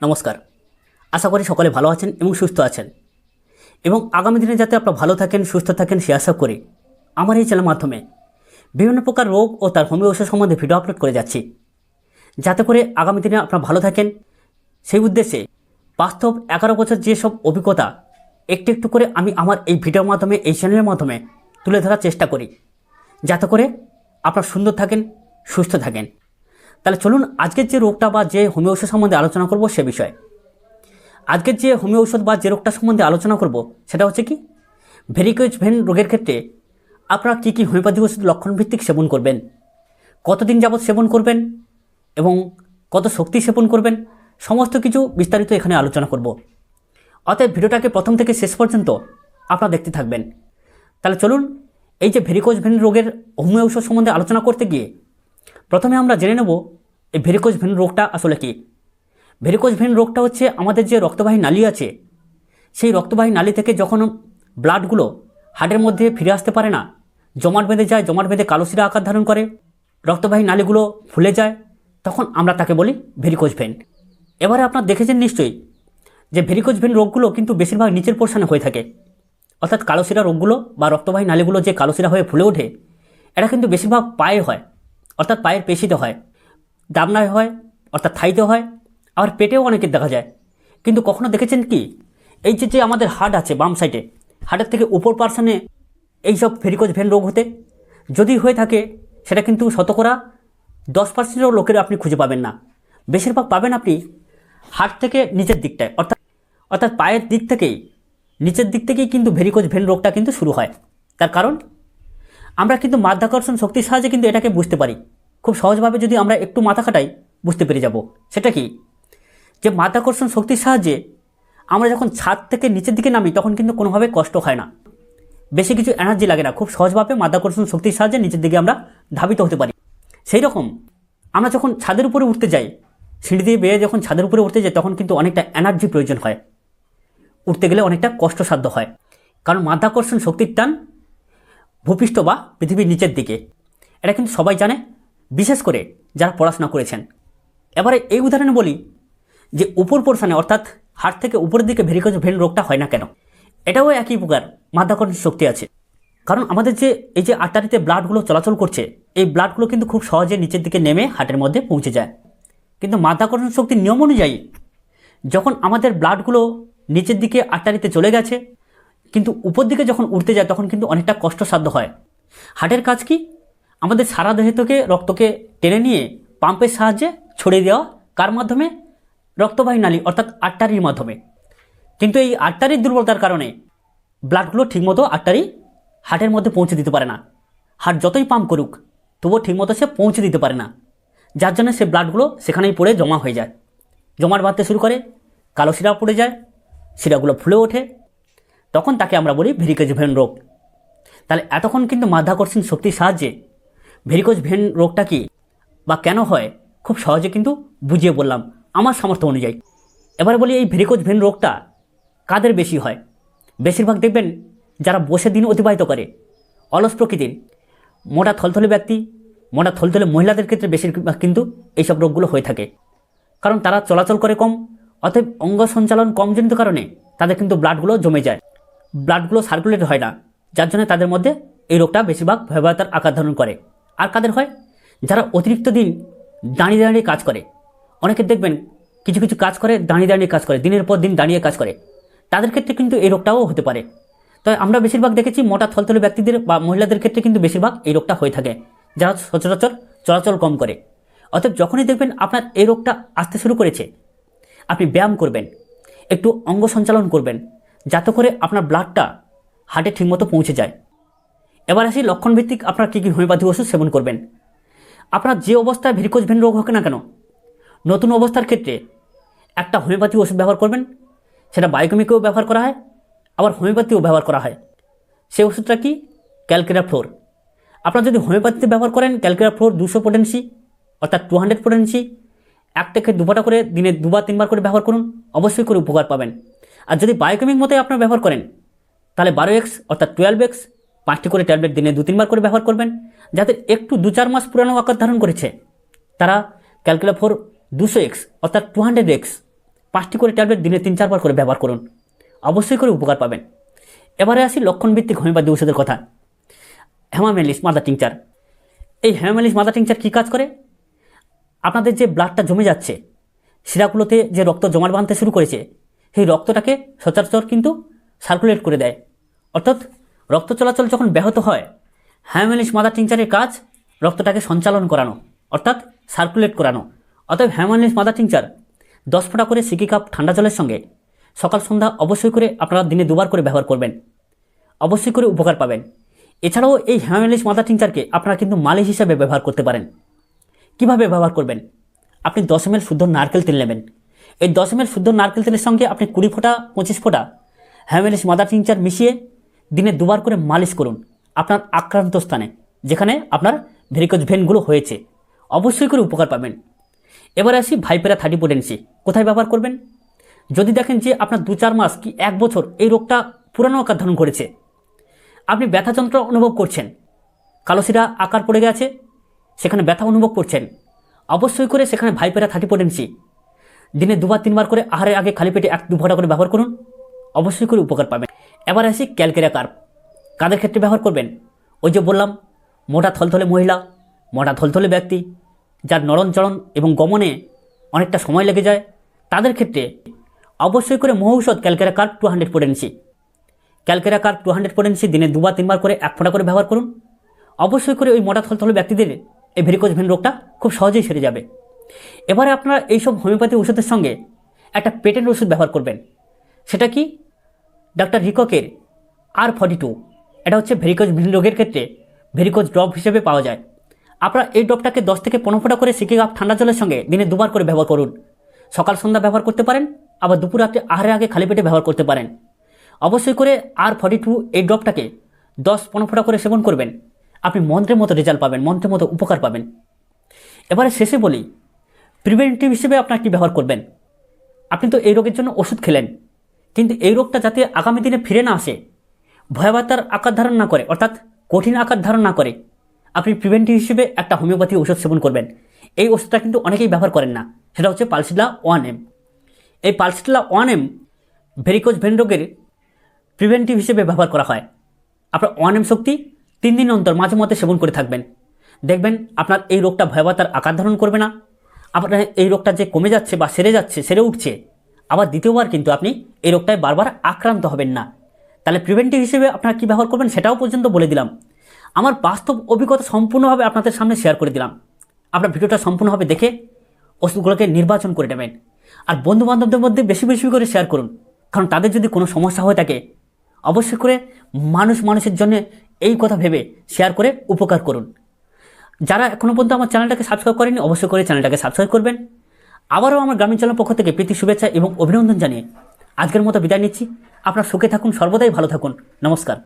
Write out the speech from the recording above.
নমস্কার। আশা করি সকলে ভালো আছেন এবং সুস্থ আছেন। এবং আগামী দিনে যাতে আপনারা ভালো থাকেন, সুস্থ থাকেন, সে আশা করি আমার এই চ্যানেলের মাধ্যমে বিভিন্ন প্রকার রোগ ও তার হোমিও ওষুধ সম্বন্ধে ভিডিও আপলোড করে যাচ্ছি। যাতে করে আগামী দিনে আপনারা ভালো থাকেন। সেই উদ্দেশ্যে বাস্তব এগারো বছর যেসব অভিজ্ঞতা একটু একটু করে আমি আমার এই ভিডিওর মাধ্যমে, এই চ্যানেলের মাধ্যমে তুলে ধরার চেষ্টা করি। যাতে করে আপনারা সুন্দর থাকেন, সুস্থ থাকেন। তাহলে চলুন আজকের যে রোগটা বা যে হোমিও ওষুধ সম্বন্ধে আলোচনা করব সে বিষয়ে। আজকের যে হোমিও ওষুধ বা যে রোগটা সম্বন্ধে আলোচনা করব, সেটা হচ্ছে কি? ভেরিকোজ ভেন রোগের ক্ষেত্রে আপনারা কী কী হোমিওপ্যাথি ওষুধ লক্ষণভিত্তিক সেবন করবেন? কতদিন যাবৎ সেবন করবেন? এবং কত শক্তি সেবন করবেন? সমস্ত কিছু বিস্তারিত এখানে আলোচনা করব। অতএব ভিডিওটাকে প্রথম থেকে শেষ পর্যন্ত আপনারা দেখতে থাকবেন। তাহলে চলুন, এই যে ভেরিকোজ ভেন রোগের হোমিও ঔষধ সম্বন্ধে আলোচনা করতে গিয়ে প্রথমে আমরা জেনে নেব এই ভেরিকোজ ভেন রোগটা আসলে কি? ভেরিকোজ ভেন রোগটা হচ্ছে আমাদের যে রক্তবাহী নালী আছে, সেই রক্তবাহী নালী থেকে যখন ব্লাডগুলো হার্টের মধ্যে ফিরে আসতে পারে না, জমাট বেঁধে যায়, জমাট বেঁধে কালোশিরা আকার ধারণ করে, রক্তবাহী নালীগুলো ফুলে যায়, তখন আমরা তাকে বলি ভেরিকোজ ভেন এবারে আপনারা দেখেছেন নিশ্চয়ই যে ভেরিকোজ ভেন রোগগুলো কিন্তু বেশিরভাগ নিচের পোর্শনে হয়ে থাকে। অর্থাৎ কালোশিরা রোগগুলো বা রক্তবাহী নালীগুলো যে কালোশিরা হয়ে ফুলে ওঠে, এটা কিন্তু বেশিরভাগ পায়ে হয়। অর্থাৎ পায়ের পেশিতে হয় দামনায় হয়, অর্থাৎ থাইতে হয়, আবার পেটেও অনেকের দেখা যায়। কিন্তু কখনো দেখেছেন কি? এই যে যে আমাদের হার্ট আছে বাম সাইডে হার্টের থেকে উপর পার্সনে এইসব ভেরিকোজ ভেন রোগ হতে, যদি হয়ে থাকে, সেটা কিন্তু শতকরা দশ পার্সেন্টেরও লোকের আপনি খুঁজে পাবেন না। বেশিরভাগ পাবেন আপনি হার্ট থেকে নিচের দিকটায়, অর্থাৎ অর্থাৎ পায়ের দিক থেকেই, নিচের দিক থেকেই কিন্তু ভেরিকোজ ভেন রোগটা কিন্তু শুরু হয়। তার কারণ? আমরা কিন্তু মাধ্যাকর্ষণ শক্তির সাহায্যে কিন্তু এটাকে বুঝতে পারি। খুব সহজভাবে যদি আমরা একটু মাথা খাটাই, বুঝতে পেরে যাব। সেটা কি? যে মাধ্যাকর্ষণ শক্তির সাহায্যে আমরা যখন ছাদ থেকে নিচের দিকে নামি, তখন কিন্তু কোনোভাবে কষ্ট হয় না। বেশি কিছু এনার্জি লাগে না। খুব সহজভাবে মাধ্যাকর্ষণ শক্তির সাহায্যে নিচের দিকে আমরা ধাবিত হতে পারি। সেই রকম আমরা যখন ছাদের উপরে উঠতে যাই, সিঁড়ি দিয়ে বেয়ে যখন ছাদের উপরে উঠতে যাই, তখন কিন্তু অনেকটা এনার্জি প্রয়োজন হয়। উঠতে গেলে অনেকটা কষ্টসাধ্য হয়। কারণ মাধ্যাকর্ষণ শক্তির টান ভূপৃষ্ঠ বা পৃথিবীর নিচের দিকে। এটা কিন্তু সবাই জানে, বিশেষ করে যারা পড়াশোনা করেছেন। এবারে এই উদাহরণে বলি যে উপর পোর্শনে, অর্থাৎ হাট থেকে উপরের দিকে ভেরিকোজ ভেন রোগটা হয় না কেন, এটাও একই প্রকার মাধ্যাকর্ষণ শক্তি আছে। কারণ আমাদের যে, এই যে আটটারিতে ব্লাডগুলো চলাচল করছে, এই ব্লাডগুলো কিন্তু খুব সহজে নিচের দিকে নেমে হাটের মধ্যে পৌঁছে যায়। কিন্তু মাধ্যাকর্ষণ শক্তির নিয়ম অনুযায়ী, যখন আমাদের ব্লাডগুলো নিচের দিকে আটটারিতে চলে গেছে কিন্তু উপর দিকে যখন উঠতে যায়, তখন কিন্তু অনেকটা কষ্টসাধ্য হয়। হার্টের কাজ কি? আমাদের সারা দেহ থেকে রক্তকে টেনে নিয়ে পাম্পের সাহায্যে ছড়িয়ে দেওয়া। কার মাধ্যমে? রক্তবাহী নালী, অর্থাৎ আটটারির মাধ্যমে। কিন্তু এই আটটারির দুর্বলতার কারণে ব্লাডগুলো ঠিকমতো আটটারি হার্টের মধ্যে পৌঁছে দিতে পারে না। হার্ট যতই পাম্প করুক, তবুও ঠিকমতো সে পৌঁছে দিতে পারে না। যার জন্য সে ব্লাডগুলো সেখানেই পড়ে জমা হয়ে যায়। জমাট বাঁধতে শুরু করে, কালো শিরা পড়ে যায়, শিরাগুলো ফুলে ওঠে তখন তাকে আমরা বলি ভেরিকোজ ভেন রোগ। তাহলে এতক্ষণ কিন্তু মাধ্যাকর্ষণ শক্তির সাহায্যে ভেরিকোজ ভেন রোগটা কি বা কেন হয় খুব সহজে কিন্তু বুঝিয়ে বললাম আমার সামর্থ্য অনুযায়ী। এবারে বলি এই ভেরিকোজ ভেন রোগটা কাদের বেশি হয়? বেশিরভাগ দেখবেন যারা বসে দিন অতিবাহিত করে, অলস প্রকৃতির, মোটা থলথলে ব্যক্তি, মোটা থলথলে মহিলাদের ক্ষেত্রে বেশিরভাগ কিন্তু এইসব রোগগুলো হয়ে থাকে। কারণ তারা চলাচল করে কম, অতএব অঙ্গ সঞ্চালন কমজনিত কারণে তাদের কিন্তু ব্লাডগুলো জমে যায়। ব্লাডগুলো সার্কুলেট হয় না, যার জন্য তাদের মধ্যে এই রোগটা বেশিরভাগ ভয়াবহতার আকার ধারণ করে। আর কাদের হয়? যারা অতিরিক্ত দিন দাঁড়িয়ে দাঁড়িয়ে কাজ করে। অনেকে দেখবেন কিছু কিছু কাজ করে, দাঁড়িয়ে দাঁড়িয়ে কাজ করে, দিনের পর দিন দাঁড়িয়ে কাজ করে। তাদের ক্ষেত্রে কিন্তু এই রোগটাও হতে পারে। তবে আমরা বেশিরভাগ দেখেছি মোটা থলথলে ব্যক্তিদের বা মহিলাদের ক্ষেত্রে কিন্তু বেশিরভাগ এই রোগটা হয়ে থাকে, যারা সচরাচর চলাচল কম করে। অতএব যখনই দেখবেন আপনার এই রোগটা আসতে শুরু করেছে, আপনি ব্যায়াম করবেন, একটু অঙ্গ সঞ্চালন করবেন যাতে করে আপনার ব্লাডটা হার্টে ঠিকমতো পৌঁছে যায়। এবার আসি লক্ষণভিত্তিক আপনার কী কী হোমিওপ্যাথি ওষুধ সেবন করবেন। আপনার যে অবস্থায় ভেরিকোজ ভেন রোগ হোক না কেন, নতুন অবস্থার ক্ষেত্রে একটা হোমিওপ্যাথি ওষুধ ব্যবহার করবেন, সেটা বায়োকেমিকেও ব্যবহার করা হয়, আবার হোমিওপ্যাথিও ব্যবহার করা হয়। সেই ওষুধটা কি? Calcarea fluor. আপনারা যদি হোমিওপ্যাথিতে ব্যবহার করেন, ক্যালকেরা ফ্লোর দুশো পোটেন্সি অর্থাৎ টু হান্ড্রেড পোটেন্সি এক থেকে দুবাটা করে দিনে দুবার, তিনবার করে ব্যবহার করুন, অবশ্যই করে উপকার পাবেন। আর যদি বায়োকেমিক মতে আপনারা ব্যবহার করেন, তাহলে বারো এক্স অর্থাৎ টুয়েলভ এক্স পাঁচটি করে ট্যাবলেট দিনে দু তিনবার করে ব্যবহার করবেন যাদের একটু দু চার মাস পুরানো আকার ধারণ করেছে। তারা ক্যালকুলা ফোর দুশো এক্স অর্থাৎ টু হান্ড্রেড এক্স পাঁচটি করে ট্যাবলেট দিনে তিন চারবার করে ব্যবহার করুন। অবশ্যই করে উপকার পাবেন। এবারে আসি লক্ষণভিত্তিক হোমিওপ্যাথি ওষুধের কথা। হ্যামামেলিস মাদার টিংচার এই হ্যামামেলিস মাদার টিংচার কী কাজ করে? আপনাদের যে ব্লাডটা জমে যাচ্ছে শিরাগুলোতে যে রক্ত জমাট বাঁধতে শুরু করেছে সেই রক্তটাকে সচরাচর কিন্তু সার্কুলেট করে দেয়। অর্থাৎ রক্ত চলাচল যখন ব্যাহত হয় হ্যামেলিস মাদার টিংচারের কাজ রক্তটাকে সঞ্চালন করানো, অর্থাৎ সার্কুলেট করানো। অতএব হ্যামেলিস মাদার টিংচার দশ ফোঁটা করে সিকি কাপ ঠান্ডা জলের সঙ্গে সকাল সন্ধ্যা অবশ্যই করে আপনারা দিনে দুবার করে ব্যবহার করবেন। অবশ্যই করে উপকার পাবেন। এছাড়াও এই হ্যামেলিস মাদার টিংচারকে আপনারা কিন্তু মালিশ হিসাবে ব্যবহার করতে পারেন। কীভাবে ব্যবহার করবেন? আপনি দশ এমএল শুদ্ধ নারকেল তেল নেবেন। এই দশ শুদ্ধ নারকেল তেলের সঙ্গে আপনি কুড়ি ফোঁটা, পঁচিশ ফোঁটা হ্যামেলিস মাদার টিংচার মিশিয়ে দিনে দুবার করে মালিশ করুন আপনার আক্রান্ত স্থানে, যেখানে আপনার ভেরিকোজ ভেনগুলো হয়েছে। অবশ্যই করে উপকার পাবেন। এবার আসি ভাইপেরা থার্টি পোটেন্সি কোথায় ব্যবহার করবেন? যদি দেখেন যে আপনার দু চার মাস কি এক বছর এই রোগটা পুরানো আকার ধারণ করেছে, আপনি ব্যথা যন্ত্রণা অনুভব করছেন কালোশিরা আকার পড়ে গেছে, সেখানে ব্যথা অনুভব করছেন, অবশ্যই করে সেখানে ভাইপেরা থার্টি পোটেন্সি দিনে দুবার, তিনবার করে আহারের আগে খালি পেটে এক দু ফোঁটা করে ব্যবহার করুন। অবশ্যই করে উপকার পাবেন। এবার আসি ক্যালকেরিয়া কার্প কাদের ক্ষেত্রে ব্যবহার করবেন? ওই যে বললাম, মোটা থলথলে মহিলা, মোটা থলথলে ব্যক্তি, যার নরণচরণ এবং গমনে অনেকটা সময় লেগে যায়, তাদের ক্ষেত্রে অবশ্যই করে মহৌষধ calcarea carb two hundred potency calcarea carb two hundred potency দিনে দুবার, তিনবার করে এক ফোঁটা করে ব্যবহার করুন। অবশ্যই করে ওই মোটা থলথলে ব্যক্তিদের এই ভেরিকোজ ভেন রোগটা খুব সহজেই সেরে যাবে। এবারে আপনারা এইসব হোমিওপ্যাথি ওষুধের সঙ্গে একটা পেটেন্ট ওষুধ ব্যবহার করবেন। সেটা কি? Doctor Reckeweg R forty two এটা হচ্ছে ভেরিকোজ ভেন রোগের ক্ষেত্রে ভেরিকোজ ড্রপ হিসেবে পাওয়া যায়। আপনারা এই ড্রপটাকে দশ থেকে পনেরো ফোঁটা করে সিকে কাপ ঠান্ডা জলের সঙ্গে দিনে দুবার করে ব্যবহার করুন। সকাল সন্ধ্যা ব্যবহার করতে পারেন, আবার দুপুর রাত্রে আহারের আগে খালি পেটে ব্যবহার করতে পারেন। অবশ্যই করে আর ফর্টি টু এই ড্রপটাকে দশ পনেরো ফোঁটা করে সেবন করবেন। আপনি মন্ত্রের মতো রেজাল্ট পাবেন, মন্ত্রের মতো উপকার পাবেন। এবারে শেষে বলি প্রিভেন্টিভ হিসেবে আপনার কী ব্যবহার করবেন? আপনি তো এই রোগের জন্য ওষুধ খেলেন। কিন্তু এই রোগটা যাতে আগামী দিনে ফিরে না আসে, ভয়াবহতার আকার ধারণ না করে, অর্থাৎ কঠিন আকার ধারণ না করে, আপনি প্রিভেন্টিভ হিসেবে একটা হোমিওপ্যাথি ওষুধ সেবন করবেন। এই ওষুধটা কিন্তু অনেকেই ব্যবহার করেন না। সেটা হচ্ছে পালসিলা ওয়ান এম। এই pulsatilla one M varicose vein রোগের প্রিভেন্টিভ হিসেবে ব্যবহার করা হয়। আপনার ওয়ান এম শক্তি তিন দিন অন্তর মাঝে মধ্যে সেবন করে থাকবেন। দেখবেন আপনার এই রোগটা ভয়াবহতার আকার ধারণ করবে না। আপনার এই রোগটা যে কমে যাচ্ছে বা সেরে যাচ্ছে, সেরে উঠছে, আবার দ্বিতীয়বার কিন্তু আপনি এই রোগটায় বারবার আক্রান্ত হবেন না। তাহলে প্রিভেন্টিভ হিসেবে আপনারা কী ব্যবহার করবেন সেটাও পর্যন্ত বলে দিলাম। আমার বাস্তব অভিজ্ঞতা সম্পূর্ণভাবে আপনাদের সামনে শেয়ার করে দিলাম। আপনার ভিডিওটা সম্পূর্ণভাবে দেখে ওষুধগুলোকে নির্বাচন করে নেবেন। আর বন্ধু বান্ধবদের মধ্যে বেশি বেশি করে শেয়ার করুন। কারণ তাদের যদি কোনো সমস্যা হয়ে থাকে, অবশ্যই করে মানুষ মানুষের জন্য এই কথা ভেবে শেয়ার করে উপকার করুন। যারা এখনও পর্যন্ত আমার চ্যানেলটাকে সাবস্ক্রাইব করেনি অবশ্যই করে চ্যানেলটাকে সাবস্ক্রাইব করবেন। আবারও আমার গ্রামীণ চ্যানেল পক্ষ থেকে প্রীতি শুভেচ্ছা এবং অভিনন্দন জানিয়ে আজকের মতো বিদায় নিচ্ছি। আপনার সুখে থাকুন, সর্বদাই ভালো থাকুন। নমস্কার।